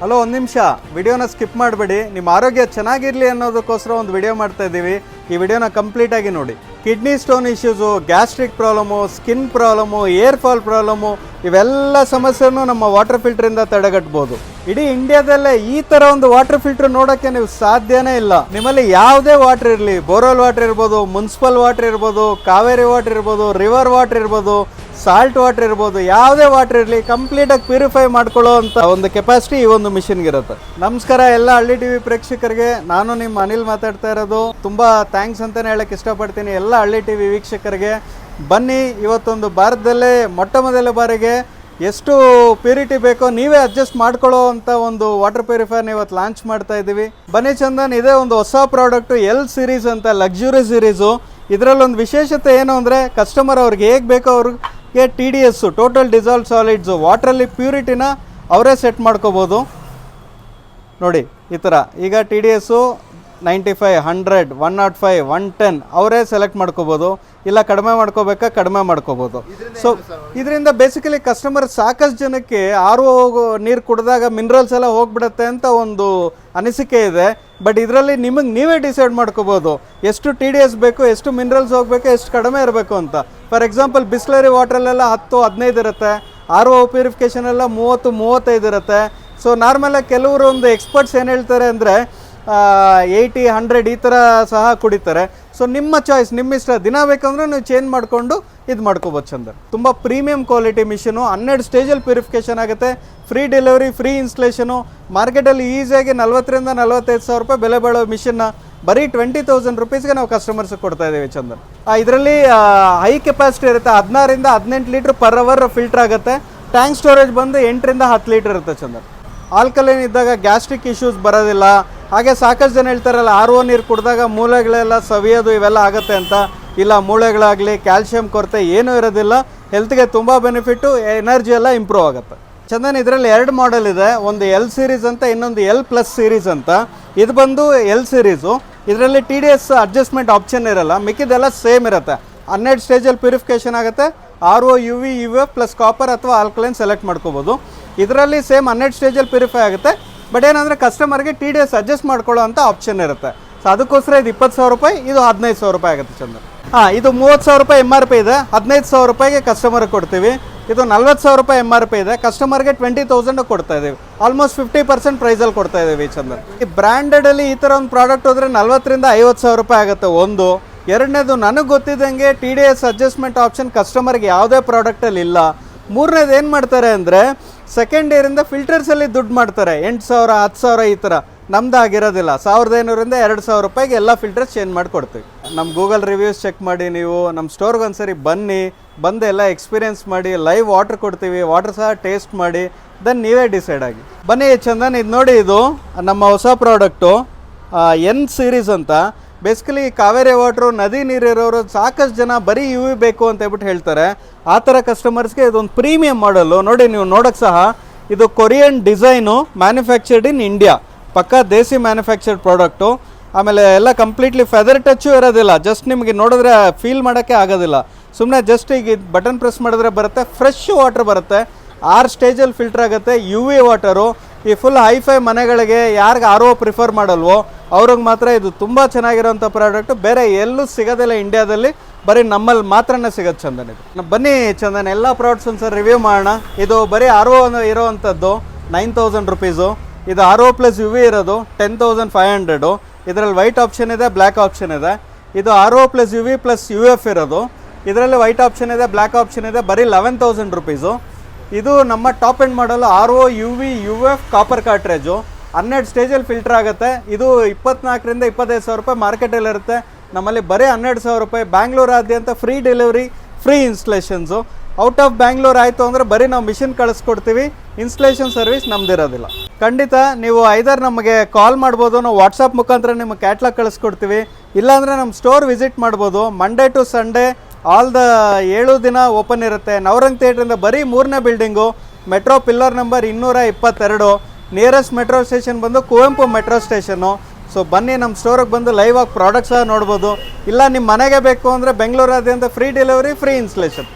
Hello, ಒಂದು ನಿಮಿಷ. ವಿಡಿಯೋನ ಸ್ಕಿಪ್ ಮಾಡಬೇಡಿ. ನಿಮ್ಮ ಆರೋಗ್ಯ ಚೆನ್ನಾಗಿರಲಿ ಅನ್ನೋದಕ್ಕೋಸ್ಕರ ಒಂದು ವಿಡಿಯೋ ಮಾಡ್ತಾ ಇದ್ದೀವಿ. ಈ ವಿಡಿಯೋನ ಕಂಪ್ಲೀಟಾಗಿ ನೋಡಿ. Kidney stone issues, gastric problem, skin problem, hair fall problem, ಇವೆಲ್ಲ ಸಮಸ್ಯೆನೂ ನಮ್ಮ ವಾಟರ್ ಫಿಲ್ಟ್ರಿಂದ ತಡೆಗಟ್ಬೋದು. ಇಡೀ ಇಂಡಿಯಾದಲ್ಲೇ ಈ ಥರ ಒಂದು ವಾಟರ್ ಫಿಲ್ಟರ್ ನೋಡೋಕ್ಕೆ ನೀವು ಸಾಧ್ಯನೇ ಇಲ್ಲ. ನಿಮ್ಮಲ್ಲಿ ಯಾವುದೇ ವಾಟರ್ ಇರಲಿ. ಬೋರ್ವೆಲ್ ವಾಟರ್ ಇರ್ಬೋದು, ಮುನ್ಸಿಪಲ್ ವಾಟರ್ ಇರ್ಬೋದು, ಕಾವೇರಿ ವಾಟರ್ ಇರ್ಬೋದು, ರಿವರ್ ವಾಟರ್ ಇರ್ಬೋದು ಸಾಲ್ಟ್ ವಾಟರ್ ಇರ್ಬೋದು, ಯಾವುದೇ ವಾಟರ್ ಇರಲಿ ಕಂಪ್ಲೀಟಾಗಿ ಪ್ಯೂರಿಫೈ ಮಾಡ್ಕೊಳ್ಳೋ ಅಂತ ಒಂದು ಕೆಪಾಸಿಟಿ ಈ ಒಂದು ಮಿಷಿನ್ಗೆ ಇರುತ್ತೆ. ನಮಸ್ಕಾರ ಎಲ್ಲ ಹಳ್ಳಿ ಟಿವಿ ಪ್ರೇಕ್ಷಕರಿಗೆ. ನಾನು ನಿಮ್ಮ ಅನಿಲ್ ಮಾತಾಡ್ತಾ ಇರೋದು. ತುಂಬ ಥ್ಯಾಂಕ್ಸ್ ಅಂತಲೇ ಹೇಳಕ್ಕೆ ಇಷ್ಟಪಡ್ತೀನಿ ಎಲ್ಲ ಹಳ್ಳಿ ಟಿವಿ ವೀಕ್ಷಕರಿಗೆ. ಬನ್ನಿ, ಇವತ್ತೊಂದು ಭಾರತದಲ್ಲೇ ಮೊಟ್ಟ ಮೊದಲ ಬಾರಿಗೆ ಎಷ್ಟು ಪ್ಯೂರಿಟಿ ಬೇಕೋ ನೀವೇ ಅಡ್ಜಸ್ಟ್ ಮಾಡ್ಕೊಳ್ಳೋ ಅಂತ ಒಂದು ವಾಟರ್ ಪ್ಯೂರಿಫೈರ್ನ ಇವತ್ತು ಲಾಂಚ್ ಮಾಡ್ತಾ ಇದ್ದೀವಿ. ಬನ್ನಿ ಚಂದನ್, ಇದೇ ಒಂದು ಹೊಸ ಪ್ರಾಡಕ್ಟು ಎಲ್ ಸಿರೀಸ್ ಅಂತ ಲಕ್ಸುರಿ ಸಿರೀಸು ಇದರಲ್ಲೊಂದು ವಿಶೇಷತೆ ಏನು ಅಂದರೆ ಕಸ್ಟಮರ್ ಅವ್ರಿಗೆ ಹೇಗೆ ಬೇಕೋ ಅವ್ರಿಗೆ T D S total dissolve solids ವಾಟ್ರಲ್ಲಿ ಪ್ಯೂರಿಟಿನ ಅವರೇ ಸೆಟ್ ಮಾಡ್ಕೋಬೋದು. ನೋಡಿ ಈ ಥರ ಈಗ T D S ninety five hundred one not five one ten ಅವರೇ ಸೆಲೆಕ್ಟ್ ಮಾಡ್ಕೋಬೋದು. ಇಲ್ಲ ಕಡಿಮೆ ಮಾಡ್ಕೋಬೇಕಾ ಕಡಿಮೆ ಮಾಡ್ಕೋಬೋದು. ಸೊ ಇದರಿಂದ ಬೇಸಿಕಲಿ ಕಸ್ಟಮರ್ ಸಾಕಷ್ಟು ಜನಕ್ಕೆ ಆರು ನೀರು ಕುಡಿದಾಗ ಮಿನರಲ್ಸ್ ಎಲ್ಲ ಹೋಗ್ಬಿಡುತ್ತೆ ಅಂತ ಒಂದು ಅನಿಸಿಕೆ ಇದೆ. ಬಟ್ ಇದರಲ್ಲಿ ನಿಮಗೆ ನೀವೇ ಡಿಸೈಡ್ ಮಾಡ್ಕೋಬೋದು. ಎಷ್ಟು ಟಿ ಡಿ ಎಸ್ ಬೇಕು, ಎಷ್ಟು ಮಿನರಲ್ಸ್ ಹೋಗಬೇಕು, ಎಷ್ಟು ಕಡಿಮೆ ಇರಬೇಕು ಅಂತ. ಫಾರ್ ಎಕ್ಸಾಂಪಲ್ ಬಿಸ್ಲರಿ ವಾಟ್ರಲ್ಲೆಲ್ಲ ಹತ್ತು, ಹದಿನೈದು ಇರುತ್ತೆ. ಆರ್ ಒ ಪ್ಯೂರಿಫಿಕೇಷನ್ ಎಲ್ಲ ಮೂವತ್ತು, ಮೂವತ್ತೈದು ಇರುತ್ತೆ. ಸೊ ನಾರ್ಮಲಾಗಿ ಕೆಲವರು ಒಂದು ಎಕ್ಸ್ಪರ್ಟ್ಸ್ ಏನು ಹೇಳ್ತಾರೆ ಅಂದರೆ ಏಯ್ಟಿ ಹಂಡ್ರೆಡ್ ಈ ಥರ ಸಹ ಕುಡಿತಾರೆ. ಸೊ ನಿಮ್ಮ ಚಾಯ್ಸ್ ನಿಮ್ಮ ಇಷ್ಟ. ದಿನ ಬೇಕಂದ್ರೆ ನೀವು ಚೇಂಜ್ ಮಾಡಿಕೊಂಡು ಇದು ಮಾಡ್ಕೋಬೋದು ಚಂದ. ತುಂಬ ಪ್ರೀಮಿಯಂ ಕ್ವಾಲಿಟಿ ಮಿಷಿನು ಹನ್ನೆರಡು ಸ್ಟೇಜಲ್ಲಿ ಪ್ಯೂರಿಫಿಕೇಷನ್ ಆಗುತ್ತೆ. ಫ್ರೀ ಡೆಲಿವರಿ ಫ್ರೀ ಇನ್ಸ್ಟಲೇಷನು ಮಾರ್ಕೆಟಲ್ಲಿ ಈಸಿಯಾಗಿ ನಲ್ವತ್ತರಿಂದ ನಲ್ವತ್ತೈದು ಸಾವಿರ ರೂಪಾಯಿ ಬೆಲೆ ಬಾಳೋ ಮಿಷನ್ನ ಬರೀ ಟ್ವೆಂಟಿ ತೌಸಂಡ್ ರುಪೀಸ್ಗೆ ನಾವು ಕಸ್ಟಮರ್ಸ್ಗೆ ಕೊಡ್ತಾ ಇದ್ದೀವಿ ಚಂದನ್. ಇದರಲ್ಲಿ ಹೈ ಕೆಪಾಸಿಟಿ ಇರುತ್ತೆ. ಹದಿನಾರಿಂದ ಹದಿನೆಂಟು ಲೀಟ್ರ್ ಪರ್ ಅವರ್ ಫಿಲ್ಟರ್ ಆಗುತ್ತೆ. ಟ್ಯಾಂಕ್ ಸ್ಟೋರೇಜ್ ಬಂದು ಎಂಟರಿಂದ ಹತ್ತು ಲೀಟ್ರ್ ಇರುತ್ತೆ ಚಂದನ್. ಆಲ್ಕಲೈನ್ ಇದ್ದಾಗ ಗ್ಯಾಸ್ಟ್ರಿಕ್ ಇಶ್ಯೂಸ್ ಬರೋದಿಲ್ಲ. ಹಾಗೆ ಸಾಕಷ್ಟು ಜನ ಹೇಳ್ತಾರಲ್ಲ ಆರ್ ಒ ನೀರು ಕುಡಿದಾಗ ಮೂಲೆಗಳೆಲ್ಲ ಸವಿಯೋದು ಇವೆಲ್ಲ ಆಗುತ್ತೆ ಅಂತ. ಇಲ್ಲ ಮೂಳೆಗಳಾಗಲಿ, ಕ್ಯಾಲ್ಶಿಯಂ ಕೊರತೆ ಏನೂ ಇರೋದಿಲ್ಲ. ಹೆಲ್ತ್ಗೆ ತುಂಬ ಬೆನಿಫಿಟ್ಟು ಎನರ್ಜಿ ಎಲ್ಲ ಇಂಪ್ರೂವ್ ಆಗುತ್ತೆ. ಚಂದನ್, ಇದರಲ್ಲಿ ಎರಡು ಮಾಡೆಲ್ ಇದೆ. ಒಂದು ಎಲ್ ಸೀರೀಸ್ ಅಂತ, ಇನ್ನೊಂದು ಎಲ್ ಪ್ಲಸ್ ಸೀರೀಸ್ ಅಂತ. ಇದು ಬಂದು ಎಲ್ ಸೀರೀಸು ಇದರಲ್ಲಿ T D S adjustment option ಇರಲ್ಲ. ಮಿಕ್ಕಿದೆಲ್ಲ ಸೇಮ್ ಇರುತ್ತೆ. ಹನ್ನೆರಡು ಸ್ಟೇಜಲ್ಲಿ ಪ್ಯೂರಿಫಿಕೇಷನ್ ಆಗುತ್ತೆ. R O U V U F plus copper ಅಥವಾ ಆಲ್ಕಲೈನ್ ಸೆಲೆಕ್ಟ್ ಮಾಡ್ಕೋಬೋದು. ಇದರಲ್ಲಿ ಸೇಮ್ ಹನ್ನೆರಡು ಸ್ಟೇಜಲ್ಲಿ ಪ್ಯೂರಿಫೈ ಆಗುತ್ತೆ. ಬಟ್ ಏನಂದರೆ ಕಸ್ಟಮರ್ಗೆ ಟಿ ಡಿ ಎಸ್ ಅಡ್ಜಸ್ಟ್ ಮಾಡ್ಕೊಳ್ಳೋ ಅಂತ ಆಪ್ಷನ್ ಇರುತ್ತೆ. ಸೊ ಅದಕ್ಕೋಸ್ಕರ ಇದು ಇಪ್ಪತ್ತು ಸಾವಿರ ರೂಪಾಯಿ, ಇದು ಹದಿನೈದು ಸಾವಿರ ರೂಪಾಯಿ ಆಗುತ್ತೆ ಚಂದ್ರ ಹಾಂ, ಇದು ಮೂವತ್ತು ಸಾವಿರ ರೂಪಾಯಿ ಎಂ ಆರ್ ಪಿ ಇದೆ. ಹದಿನೈದು ಸಾವಿರ ರೂಪಾಯಿಗೆ ಕಸ್ಟಮರ್ಗೆ ಕೊಡ್ತೀವಿ. ಇದು ನಲ್ವತ್ತು ಸಾವಿರ ರೂಪಾಯಿ ಎಂ ಆರ್ ಪಿ ಇದೆ. ಕಸ್ಟಮರ್ಗೆ ಟ್ವೆಂಟಿ ತೌಸಂಡ್ ಕೊಡ್ತಾ ಇದ್ದೀವಿ ಆಲ್ಮೋಸ್ಟ್ ಫಿಫ್ಟಿ ಪರ್ಸೆಂಟ್ ಪ್ರೈಸಲ್ಲಿ ಕೊಡ್ತಾ ಇದ್ದೀವಿ ಚಂದ್ರ ಈ ಬ್ರ್ಯಾಂಡೆಡಲ್ಲಿ ಈ ಥರ ಒಂದು ಪ್ರಾಡಕ್ಟ್ ಹೋದರೆ ನಲ್ವತ್ತರಿಂದ ಐವತ್ತು ಸಾವಿರ ರೂಪಾಯಿ ಆಗುತ್ತೆ ಒಂದು. ಎರಡನೇದು ನನಗೆ ಗೊತ್ತಿದ್ದಂಗೆ T D S adjustment option ಕಸ್ಟಮರ್ಗೆ ಯಾವುದೇ ಪ್ರಾಡಕ್ಟಲ್ಲಿ ಇಲ್ಲ. ಮೂರನೇದು ಏನು ಮಾಡ್ತಾರೆ ಅಂದರೆ ಸೆಕೆಂಡ್ ಇಯರಿಂದ ಫಿಲ್ಟರ್ಸಲ್ಲಿ ದುಡ್ಡು ಮಾಡ್ತಾರೆ. ಎಂಟು ಸಾವಿರ, ಹತ್ತು ಸಾವಿರ ಈ ಥರ ನಮ್ದು ಆಗಿರೋದಿಲ್ಲ ಸಾವಿರದ ಐನೂರಿಂದ ಎರಡು ಸಾವಿರ ರೂಪಾಯಿಗೆ ಎಲ್ಲ ಫಿಲ್ಟರ್ಸ್ ಚೇಂಜ್ ಮಾಡಿಕೊಡ್ತೀವಿ. ನಮ್ಮ ಗೂಗಲ್ ರಿವ್ಯೂಸ್ ಚೆಕ್ ಮಾಡಿ ನೀವು ನಮ್ಮ ಸ್ಟೋರ್ಗೆ ಒಂದ್ಸರಿ ಬನ್ನಿ, ಬಂದು ಎಲ್ಲ ಎಕ್ಸ್ಪೀರಿಯೆನ್ಸ್ ಮಾಡಿ ಲೈವ್ ವಾಟರ್ ಕೊಡ್ತೀವಿ ವಾಟರ್ ಸಹ ಟೇಸ್ಟ್ ಮಾಡಿ ದೆನ್ ನೀವೇ ಡಿಸೈಡ್ ಆಗಿ. ಬನ್ನಿ ಚಂದನ್, ಇದು ನೋಡಿ ಇದು, ನಮ್ಮ ಹೊಸ ಪ್ರಾಡಕ್ಟು ಎನ್ ಸೀರೀಸ್ ಅಂತ. ಬೇಸಿಕಲಿ ಕಾವೇರಿ ವಾಟ್ರು ನದಿ ನೀರಿರೋರು ಸಾಕಷ್ಟು ಜನ ಬರೀ ಯು ಬೇಕು ಅಂತ ಹೇಳ್ಬಿಟ್ಟು ಹೇಳ್ತಾರೆ. ಆ ಥರ ಕಸ್ಟಮರ್ಸ್ಗೆ ಇದೊಂದು ಪ್ರೀಮಿಯಂ ಮಾಡಲು ನೋಡಿ ನೀವು ನೋಡೋಕ್ಕೆ ಸಹ, ಇದು Korean design manufactured in India ಪಕ್ಕಾ ದೇಸಿ ಮ್ಯಾನುಫ್ಯಾಕ್ಚರ್ಡ್ ಪ್ರಾಡಕ್ಟು, ಆಮೇಲೆ ಎಲ್ಲ ಕಂಪ್ಲೀಟ್ಲಿ ಫೆದರ್ ಟಚ್ಚು ಇರೋದಿಲ್ಲ. ಜಸ್ಟ್ ನಿಮಗೆ ನೋಡಿದ್ರೆ ಫೀಲ್ ಮಾಡೋಕ್ಕೆ ಆಗೋದಿಲ್ಲ. ಸುಮ್ಮನೆ ಜಸ್ಟ್ ಈಗ ಬಟನ್ ಪ್ರೆಸ್ ಮಾಡಿದ್ರೆ ಬರುತ್ತೆ ಫ್ರೆಶ್ ವಾಟರ್ ಬರುತ್ತೆ. ಆರು ಸ್ಟೇಜಲ್ಲಿ ಫಿಲ್ಟರ್ ಆಗುತ್ತೆ ಯು ವಿ ವಾಟರು ಈ ಫುಲ್ ಹೈಫೈ ಮನೆಗಳಿಗೆ ಯಾರಿಗೆ ಆರ್ ಪ್ರಿಫರ್ ಮಾಡಲ್ವೋ, ಅವ್ರಿಗೆ ಮಾತ್ರ ಇದು ತುಂಬ ಚೆನ್ನಾಗಿರೋಂಥ ಪ್ರಾಡಕ್ಟು. ಬೇರೆ ಎಲ್ಲೂ ಸಿಗೋದಿಲ್ಲ ಇಂಡಿಯಾದಲ್ಲಿ ಬರೀ ನಮ್ಮಲ್ಲಿ ಮಾತ್ರನೇ ಸಿಗೋದು ಚಂದನ್ ಇದು. ಬನ್ನಿ ಚಂದನ್, ಎಲ್ಲ ಪ್ರಾಡಕ್ಟ್ಸ್ ಒಂದು ಸರ್ ರಿವ್ಯೂ ಮಾಡೋಣ. ಇದು ಬರೀ ಆರ್ ಇರೋವಂಥದ್ದು ನೈನ್ ತೌಸಂಡ್ ರುಪೀಸು ಇದು R O plus U V ಇರೋದು ಟೆನ್ ತೌಸಂಡ್ ಫೈವ್ ಹಂಡ್ರೆಡು ಇದರಲ್ಲಿ ವೈಟ್ ಆಪ್ಷನ್ ಇದೆ ಬ್ಲ್ಯಾಕ್ ಆಪ್ಷನ್ ಇದೆ. ಇದು R O plus U V plus U F ಇರೋದು. ಇದರಲ್ಲಿ ವೈಟ್ ಆಪ್ಷನ್ ಇದೆ ಬ್ಲ್ಯಾಕ್ ಆಪ್ಷನ್ ಇದೆ, ಬರೀ ಲೆವೆನ್ ತೌಸಂಡ್ ರುಪೀಸು ಇದು ನಮ್ಮ top end model R O U V U F copper cartridge ಹನ್ನೆರಡು ಸ್ಟೇಜಲ್ಲಿ ಫಿಲ್ಟರ್ ಆಗುತ್ತೆ. ಇದು ಇಪ್ಪತ್ನಾಲ್ಕರಿಂದ ಇಪ್ಪತ್ತೈದು ಸಾವಿರ ರೂಪಾಯಿ ಮಾರ್ಕೆಟಲ್ಲಿರುತ್ತೆ ನಮ್ಮಲ್ಲಿ ಬರೀ ಹನ್ನೆರಡು ಸಾವಿರ ರೂಪಾಯಿ. ಬ್ಯಾಂಗ್ಳೂರಾದ್ಯಂತ free delivery free installations out of Bangalore ಆಯಿತು ಅಂದರೆ ಬರೀ ನಾವು ಮಿಷಿನ್ ಕಳಿಸ್ಕೊಡ್ತೀವಿ, ಇನ್ಸ್ಟಲೇಷನ್ ಸರ್ವಿಸ್ ನಮ್ದಿರೋದಿಲ್ಲ. ಖಂಡಿತ ನೀವು ಐದರ್ ನಮಗೆ ಕಾಲ್ ಮಾಡ್ಬೋದು, ನಾವು ವಾಟ್ಸಪ್ ಮುಖಾಂತರ ನಿಮಗೆ ಕ್ಯಾಟ್ಲಾಗ್ ಕಳಿಸ್ಕೊಡ್ತೀವಿ. ಇಲ್ಲಾಂದರೆ ನಮ್ಮ ಸ್ಟೋರ್ ವಿಸಿಟ್ ಮಾಡ್ಬೋದು. Monday to Sunday all the ಏಳು ದಿನ ಓಪನ್ ಇರುತ್ತೆ. ನವರಂಗ್ ಥಿಯೇಟ್ರಿಂದ ಬರೀ ಮೂರನೇ ಬಿಲ್ಡಿಂಗು ಮೆಟ್ರೋ ಪಿಲ್ಲರ್ ನಂಬರ್ ಇನ್ನೂರ ಇಪ್ಪತ್ತೆರಡು ನಿಯರೆಸ್ಟ್ ಮೆಟ್ರೋ ಸ್ಟೇಷನ್ ಬಂದು ಕುವೆಂಪು ಮೆಟ್ರೋ ಸ್ಟೇಷನು ಸೊ ಬನ್ನಿ ನಮ್ಮ ಸ್ಟೋರಿಗೆ ಬಂದು ಲೈವ್ ಆಗಿ ಪ್ರಾಡಕ್ಟ್ಸ್ ನೋಡ್ಬೋದು. ಇಲ್ಲ ನಿಮ್ಮ ಮನೆಗೆ ಬೇಕು ಅಂದರೆ ಬೆಂಗಳೂರಾದ್ಯಂತ ಫ್ರೀ ಡೆಲಿವರಿ ಫ್ರೀ ಇನ್ಸ್ಲೇಷನ್